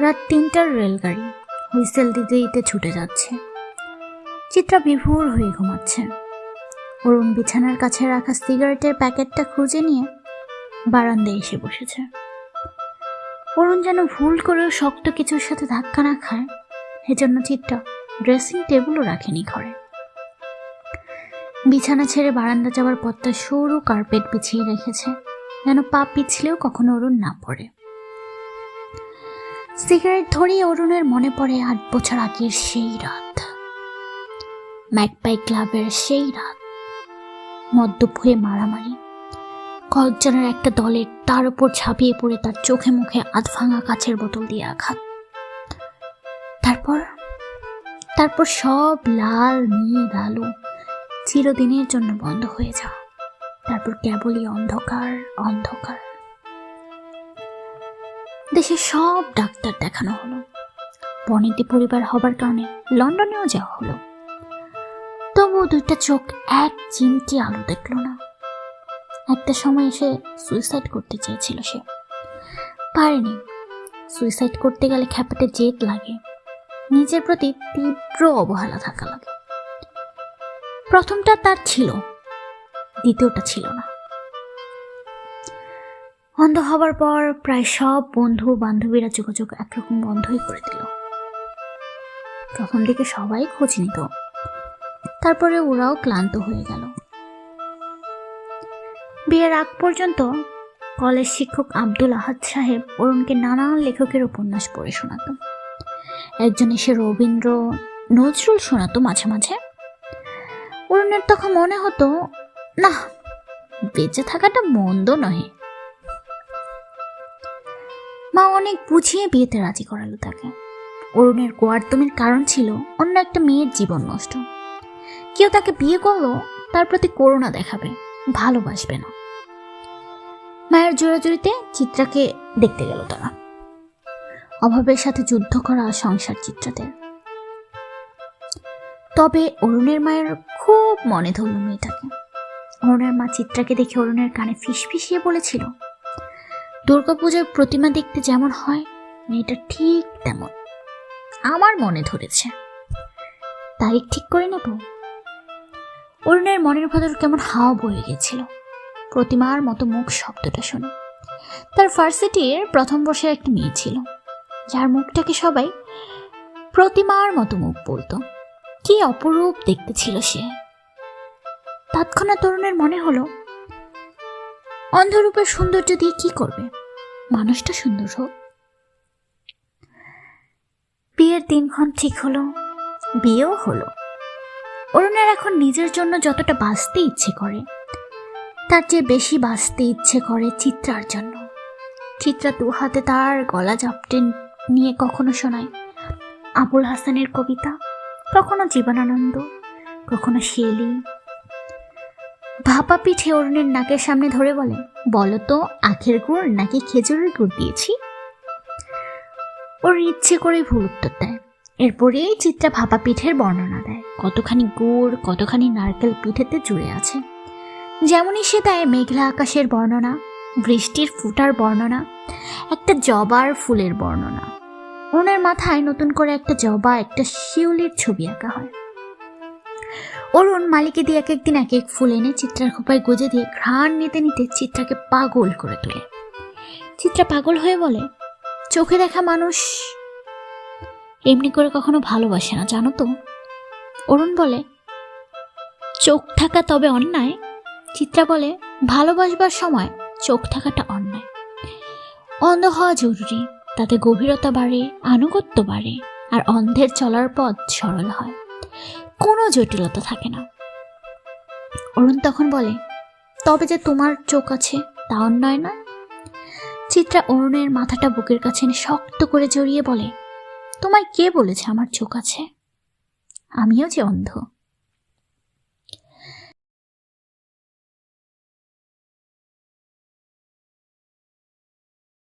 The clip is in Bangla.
রাত তিনটার রেলগাড়ি, হুইসেল দিতে দিতে ছুটে যাচ্ছে। চিত্রা বিভোর হয়ে ঘুমাচ্ছে। অরুণ বিছানার কাছে রাখা সিগারেটের প্যাকেটটা খুঁজে নিয়ে বারান্দায় এসে বসেছে। অরুণ যেন ভুল করেও শক্ত কিছুর সাথে ধাক্কা না খায়, এজন্য চিত্রা ড্রেসিং টেবিলও রাখেনি ঘরে। বিছানা ছেড়ে বারান্দা যাওয়ার পথটা সরু কার্পেট বিছিয়ে রেখেছে। যেন পা পিছলেও কখনো অরুণ না পড়ে। সিগারেট ধরিয়ে অরুণের মনে পড়ে আট বছর আগের সেই রাত। ম্যাকপাই ক্লাবের সেই রাত। মদ্যপ হয়ে মারামারি। কয়েকজনের একটা দলের তার উপর ঝাঁপিয়ে পড়ে তার চোখে মুখে আধ ভাঙা কাছের বোতল দিয়ে আঘাত। তারপর তারপর সব লাল, নীল, আলো চিরদিনের জন্য বন্ধ হয়ে যাওয়া। তারপর কেবলই অন্ধকার অন্ধকার। দেশের সব ডাক্তার দেখানো হলো। বনেদি পরিবার হবার কারণে লন্ডনেও যাওয়া হলো। তবুও দুইটা চোখ এক চিমটি আলো দেখল না। একটা সময় এসে সুইসাইড করতে চেয়েছিল সে। পারেনি। সুইসাইড করতে গেলে খ্যাপাটে জেদ লাগে। নিজের প্রতি তীব্র অবহেলা থাকা লাগে। প্রথমটা তার ছিল। দ্বিতীয়টা ছিল না। অন্ধ হবার পর প্রায় সব বন্ধু বান্ধবীরা যোগাযোগ একরকম বন্ধই করে দিল। প্রথম দিকে সবাই খোঁজ নিত। তারপরে ওরাও ক্লান্ত হয়ে গেল। বিয়ের আগ পর্যন্ত কলেজ শিক্ষক আব্দুল আহাদ সাহেব অরুণকে নানান লেখকের উপন্যাস পড়ে শোনাত। একজন এসে রবীন্দ্র নজরুল শোনাতো মাঝে মাঝে। অরুণের তখন মনে হতো না, বেঁচে থাকাটা মন্দ নহে। মা অনেক বুঝিয়ে বিয়েতে রাজি করালো তাকে। অরুণের গোয়ার্তমির কারণ ছিল অন্য একটা মেয়ের জীবন নষ্ট। কেউ তাকে বিয়ে করল, তার প্রতি করুণা দেখাবে, ভালোবাসবে না। মায়ের জোরাজুরিতে চিত্রাকে দেখতে গেল তারা। অভাবের সাথে যুদ্ধ করা সংসার চিত্রাদের। তবে অরুণের মায়ের খুব মনে ধরল মেয়েটাকে। অরুণের মা চিত্রাকে দেখে অরুণের কানে ফিসফিসিয়ে বলেছিল, দুর্গাপূজার প্রতিমা দেখতে যেমন হয় মেয়েটা ঠিক তেমন। আমার মনে ধরেছে। তারিখ ঠিক করে নেব? অরুণের মনের ভেতর কেমন হাওয়া বয়ে গেছিল প্রতিমার মতো মুখ শব্দটা শুনে। তার ফার্সিটির প্রথম বর্ষের একটা মেয়ে ছিল, যার মুখটাকে সবাই প্রতিমার মতো মুখ বলতো। কি অপরূপ দেখতে ছিল সে। তৎক্ষণাৎ তরুণের মনে হলো, অন্ধরূপের সৌন্দর্য দিয়ে কি করবে? মানুষটা সুন্দর হোক। বিয়ের দিনক্ষণ ঠিক হলো, বিয়েও হলো। অরুণের এখন নিজের জন্য যতটা বাঁচতে ইচ্ছে করে, তার চেয়ে বেশি বাঁচতে ইচ্ছে করে চিত্রার জন্য। চিত্রা দু হাতে তার গলা জাপটে নিয়ে কখনো শোনায়, আবুল হাসানের কবিতা, কখনো জীবনানন্দ, কখনো শেলি ভাপা পিঠে অরুণের নাকের সামনে ধরে বলে বলো তো আখের গুড় নাকি খেজুরের গুড় দিয়েছি? ওর ইচ্ছে করে ভুল উত্তর দেয়। এরপরেই চিত্রা ভাপা পিঠের বর্ণনা দেয়। কতখানি গুড়, কতখানি নারকেল পিঠেতে জুড়ে আছে। যেমনই সে দেয় মেঘলা আকাশের বর্ণনা, বৃষ্টির ফুটার বর্ণনা, একটা জবার ফুলের বর্ণনা। ওনার মাথায় নতুন করে একটা জবা, একটা শিউলির ছবি আঁকা হয়। অরুণ মালিকে দিয়ে এক একদিন এক এক ফুল এনে চিত্রার খোপায় গুজে দিয়ে ঘ্রাণ নিতে নিতে চিত্রাকে পাগল করে তোলে। চিত্রা পাগল হয়ে বলে, চোখে দেখা মানুষ এমনি করে কখনো ভালোবাসে না, জানো তো? অরুণ বলে, চোখ থাকা তবে অন্যায়? চিত্রা বলে, ভালোবাসবার সময় চোখ থাকাটা অন্যায়। অন্ধ হওয়া জরুরি, তাতে গভীরতা বাড়ে, আনুগত্য বাড়ে, আর অন্ধের চলার পথ সরল হয়। কোনো জটিলতা থাকে না। অরুণ তখন বলে, তবে যে তোমার চোখ আছে তাও নয়? না চিত্রা অরুণের মাথাটা বুকের কাছে শক্ত করে জড়িয়ে বলে, তোমায় কে বলেছে আমার চোখ আছে? আমিও যে অন্ধ।